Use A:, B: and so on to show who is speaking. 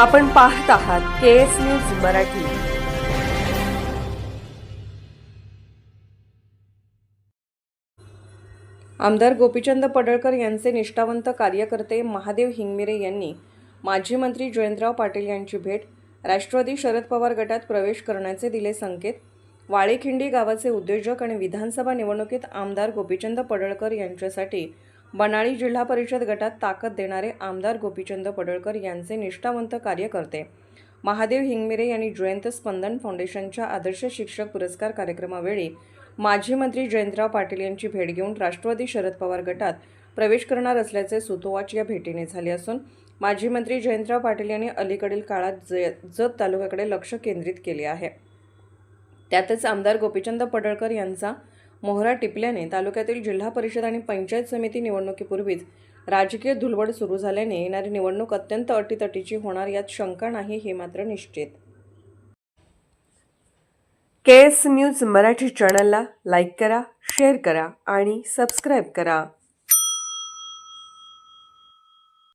A: आपण पाहत आहात के एस न्यूज मराठी. आमदार गोपीचंद पडळकर यांचे निष्ठावंत कार्यकर्ते महादेव हिंगमिरे यांनी माजी मंत्री जयंतराव पाटील यांची भेट राष्ट्रवादी शरद पवार गटात प्रवेश करण्याचे दिले संकेत वाळेखिंडी गावाचे उद्योजक आणि विधानसभा निवडणुकीत आमदार गोपीचंद पडळकर यांच्यासाठी बनाळी जिल्हा परिषद गटात ताकद देणारे आमदार गोपीचंद पडळकर यांचे निष्ठावंत कार्यकर्ते. महादेव हिंगमिरे यांनी जयंत स्पंदन फाउंडेशनच्या आदर्श शिक्षक पुरस्कार कार्यक्रमावेळी माजी मंत्री जयंतराव पाटील यांची भेट घेऊन राष्ट्रवादी शरद पवार गटात प्रवेश करणार असल्याचे सुतोवाच या भेटीने झाले असून माजी मंत्री जयंतराव पाटील यांनी अलीकडील काळात ज जत तालुक्याकडे लक्ष केंद्रित केले आहे. त्यातच आमदार गोपीचंद पडळकर यांचा मोहरा टिपल्याने तालुक्यातील जिल्हा परिषद आणि पंचायत समिती निवडणुकीपूर्वीच राजकीय धुलवड सुरू झाल्याने येणारी निवडणूक अत्यंत अटीतटीची होणार यात शंका नाही हे मात्र निश्चित. के एस न्यूज मराठी चॅनलला लाईक करा शेअर करा आणि सबस्क्राईब करा.